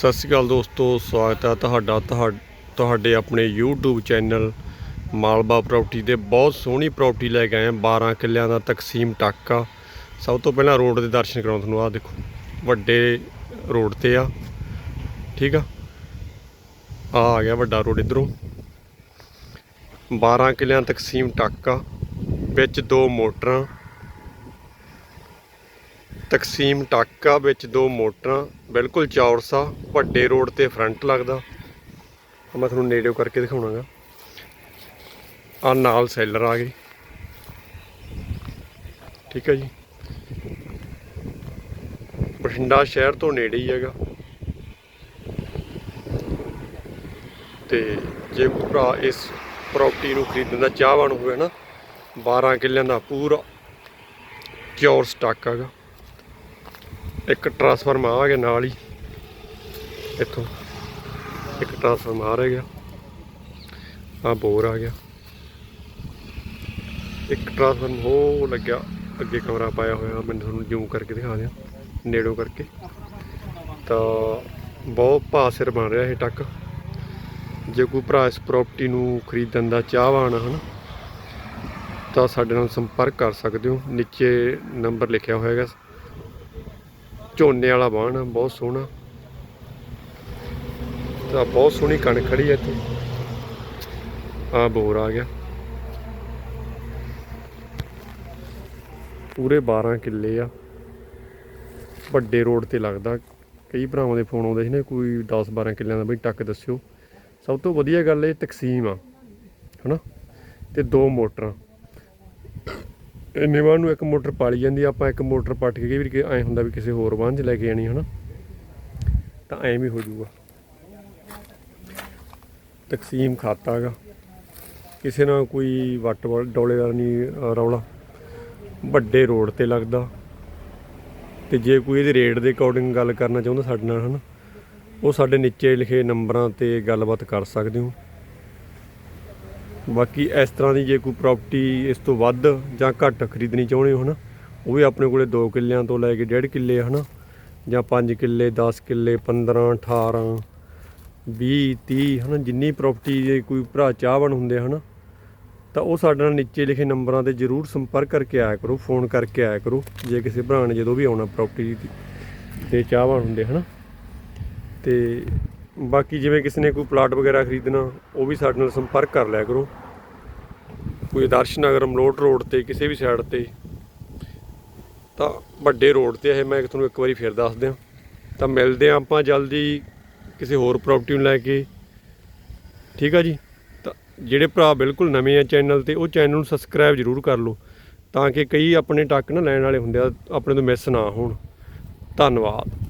ਸਤਿ ਸ਼੍ਰੀ ਅਕਾਲ ਦੋਸਤੋ, ਸਵਾਗਤ ਹੈ ਤੁਹਾਡਾ ਤੁਹਾ- ਤੁਹਾਡੇ ਆਪਣੇ YouTube ਚੈਨਲ ਮਾਲਵਾ ਪ੍ਰਾਪਰਟੀ ਦੇ। ਬਹੁਤ ਸੋਹਣੀ ਪ੍ਰਾਪਰਟੀ ਲੈ ਕੇ ਆਏ ਹਾਂ 12 ਕਿੱਲਿਆਂ ਦਾ ਤਕਸੀਮ ਟਾਕਾ। ਸਭ ਤੋਂ ਪਹਿਲਾਂ ਰੋਡ ਦੇ ਦਰਸ਼ਨ ਕਰਾਉਂ ਤੁਹਾਨੂੰ, ਆਹ ਦੇਖੋ, ਵੱਡੇ ਰੋਡ ਤੇ ਆ। ਠੀਕ ਆ? ਆ ਆ ਗਿਆ ਵੱਡਾ ਰੋਡ ਇਧਰੋਂ। 12 ਕਿੱਲਿਆਂ ਤਕਸੀਮ ਟਾਕਾ, ਵਿੱਚ ਦੋ ਮੋਟਰਾਂ ਤਕਸੀਮ ਟਾਕਾ ਵਿੱਚ ਦੋ ਮੋਟਰਾਂ, ਬਿਲਕੁਲ ਚੌਰਸਾ, ਵੱਡੇ ਰੋਡ ਤੇ ਫਰੰਟ ਲੱਗਦਾ। ਮੈਂ ਤੁਹਾਨੂੰ ਨੇੜਿਓਂ ਕਰਕੇ ਦਿਖਾਉਣਾਗਾ। ਆ ਨਾਲ ਸੈਲਰ ਆ ਗਏ। ਠੀਕ ਹੈ ਜੀ। ਬਠਿੰਡਾ ਸ਼ਹਿਰ ਤੋਂ ਨੇੜੇ ਹੀ ਹੈਗਾ। ਤੇ ਜੇ ਕੋਈ ਭਰਾ ਇਸ ਪ੍ਰਾਪਰਟੀ ਨੂੰ ਖਰੀਦਣ ਦਾ ਚਾਹਵਾਨ ਹੋਵੇ ਨਾ 12 ਕਿੱਲਿਆਂ ਦਾ ਪੂਰਾ ਚੌਰ ਸਟਾਕ ਹੈਗਾ। ਇੱਕ ਟਰਾਂਸਫਾਰਮ ਆ ਗਿਆ ਨਾਲ ਹੀ। ਇੱਥੋਂ ਇੱਕ ਟਰਾਂਸਫਾਰਮ ਆ ਰਿਹਾ ਗਿਆ। ਆ ਬੋਰ ਆ ਗਿਆ। ਇੱਕ ਟਰਾਂਸਫਾਰਮ ਹੋ ਲੱਗਿਆ। ਅੱਗੇ ਕਮਰਾ ਪਾਇਆ ਹੋਇਆ। ਮੈਨੂੰ ਤੁਹਾਨੂੰ ਜ਼ੂਮ ਕਰਕੇ ਦਿਖਾ ਦਿਆਂ। ਨੇੜੋਂ ਕਰਕੇ। ਤਾਂ ਬਹੁਤ ਭਾਅ ਸਿਰ ਬਣ ਰਿਹਾ ਇਹ ਟੱਕ। ਜੇ ਕੋਈ ਭਰਾ ਇਸ ਪ੍ਰਾਪਰਟੀ ਨੂੰ ਖਰੀਦਣ ਦਾ ਚਾਹਵਾਨ ਹਨ, ਤਾਂ ਸਾਡੇ ਨਾਲ ਸੰਪਰਕ ਕਰ ਸਕਦੇ ਹੋ। ਨੀਚੇ ਨੰਬਰ ਲਿਖਿਆ ਹੋਇਆ ਹੈਗਾ। ਝੋਨੇ ਵਾਲਾ ਬਾਣ ਆ, ਬਹੁਤ ਸੋਹਣਾ। ਤਾਂ ਬਹੁਤ ਸੋਹਣੀ ਕਣਕ ਖੜੀ ਹੈ ਇੱਥੇ। ਆ ਬੋਰ ਆ ਗਿਆ। ਪੂਰੇ 12 ਕਿੱਲੇ ਆ। ਵੱਡੇ ਰੋਡ ਤੇ ਲੱਗਦਾ। ਕਈ ਭਰਾਵਾਂ ਦੇ ਫੋਨ ਆਉਂਦੇ ਸੀ ਨਾ ਕੋਈ 10 12 ਕਿੱਲਿਆਂ ਦਾ ਬਈ ਟੱਕ ਦੱਸਿਓ। ਸਭ ਤੋਂ ਵਧੀਆ ਗੱਲ ਇਹ ਤਕਸੀਮ ਆ ਹਨਾ? ਤੇ ਦੋ ਮੋਟਰਾਂ। ਨਿਵਾਂ ਨੂੰ ਇੱਕ ਮੋਟਰ ਪਾਲੀ ਜਾਂਦੀ ਆਪਾਂ ਇੱਕ ਮੋਟਰ ਪੱਟ ਕੇ ਕਈ ਵਾਰੀ ਐ ਹੁੰਦਾ ਵੀ ਕਿਸੇ ਹੋਰ ਵਾਹਨ 'ਚ ਲੈ ਕੇ ਜਾਣੀ, ਹਨਾ? ਤਾਂ ਐਂ ਵੀ ਹੋ ਜਾਊਗਾ। ਤਕਸੀਮ ਖਾਤਾ ਹੈਗਾ। ਕਿਸੇ ਨਾਲ ਕੋਈ ਵੱਟ ਵੱਟ ਡੋਲੇ ਦਾ ਨਹੀਂ ਰੌਲਾ। ਵੱਡੇ ਰੋਡ ਤੇ ਲੱਗਦਾ। ਤੇ ਜੇ ਕੋਈ ਇਹਦੇ ਰੇਟ ਦੇ ਅਕੋਰਡਿੰਗ ਗੱਲ ਕਰਨਾ ਚਾਹੁੰਦਾ ਸਾਡੇ ਨਾਲ, ਹਨਾ? ਉਹ ਸਾਡੇ ਨੀਚੇ ਲਿਖੇ ਨੰਬਰਾਂ ਤੇ ਗੱਲਬਾਤ ਕਰ ਸਕਦੇ ਹੋ। ਬਾਕੀ ਇਸ ਤਰ੍ਹਾਂ ਦੀ ਜੇ ਕੋਈ ਪ੍ਰਾਪਰਟੀ ਇਸ ਤੋਂ ਵੱਧ ਜਾਂ ਘੱਟ ਖਰੀਦਣੀ ਚਾਹੁੰਦੇ ਹੋ ਹਨਾ ਉਹ ਵੀ ਆਪਣੇ ਕੋਲੇ 2 ਕਿੱਲਿਆਂ ਤੋਂ ਲੈ ਕੇ 1.5 ਕਿੱਲੇ ਹਨਾ, ਜਾਂ 5 ਕਿੱਲੇ 10 ਕਿੱਲੇ 15 18 20 30 ਹਨਾ, ਜਿੰਨੀ ਪ੍ਰਾਪਰਟੀ ਦੇ ਕੋਈ ਭਰਾ ਚਾਹਵਣ ਹੁੰਦੇ ਹਨਾ, ਤਾਂ ਉਹ ਸਾਡੇ ਨਾਲ ਨੀਚੇ ਲਿਖੇ ਨੰਬਰਾਂ ਤੇ ਜਰੂਰ ਸੰਪਰਕ ਕਰਕੇ ਆਇਆ ਕਰੋ, ਫੋਨ ਕਰਕੇ ਆਇਆ ਕਰੋ, ਜੇ ਕਿਸੇ ਭਰਾ ਨੇ ਜਦੋਂ ਵੀ ਆਉਣਾ ਪ੍ਰਾਪਰਟੀ ਤੇ ਚਾਹਵਣ ਹੁੰਦੇ ਹਨਾ, ਤੇ ਬਾਕੀ ਜਿਵੇਂ ਕਿਸੇ ਨੇ ਕੋਈ ਪਲਾਟ ਵਗੈਰਾ ਖਰੀਦਣਾ, ਉਹ ਵੀ ਸਾਡੇ ਨਾਲ ਸੰਪਰਕ ਕਰ ਲਿਆ ਕਰੋ। ਕੋਈ ਆਦਰਸ਼ ਨਗਰ ਮਲੋਟ ਰੋਡ ਤੇ, ਕਿਸੇ ਵੀ ਸਾਈਡ ਤੇ, ਤਾਂ ਵੱਡੇ ਰੋਡ ਤੇ ਇਹ, ਮੈਂ ਤੁਹਾਨੂੰ ਇੱਕ ਵਾਰੀ ਫਿਰ ਦੱਸ ਦਿਆਂ। ਤਾਂ ਮਿਲਦੇ ਹਾਂ ਆਪਾਂ ਜਲਦੀ ਕਿਸੇ ਹੋਰ ਪ੍ਰਾਪਰਟੀ ਨੂੰ ਲੈ ਕੇ। ਠੀਕ ਆ ਜੀ? ਤਾਂ ਜਿਹੜੇ ਭਰਾ ਬਿਲਕੁਲ ਨਵੇਂ ਆ ਚੈਨਲ ਤੇ, ਉਹ ਚੈਨਲ ਨੂੰ ਸਬਸਕ੍ਰਾਈਬ ਜ਼ਰੂਰ ਕਰ ਲਓ, ਤਾਂ ਕਿ ਕਈ ਆਪਣੇ ਟੱਕ ਨਾ ਲੈਣ ਵਾਲੇ ਹੁੰਦੇ ਆ, ਆਪਣੇ ਤੋਂ ਮਿਸ ਨਾ ਹੋਣ। ਧੰਨਵਾਦ।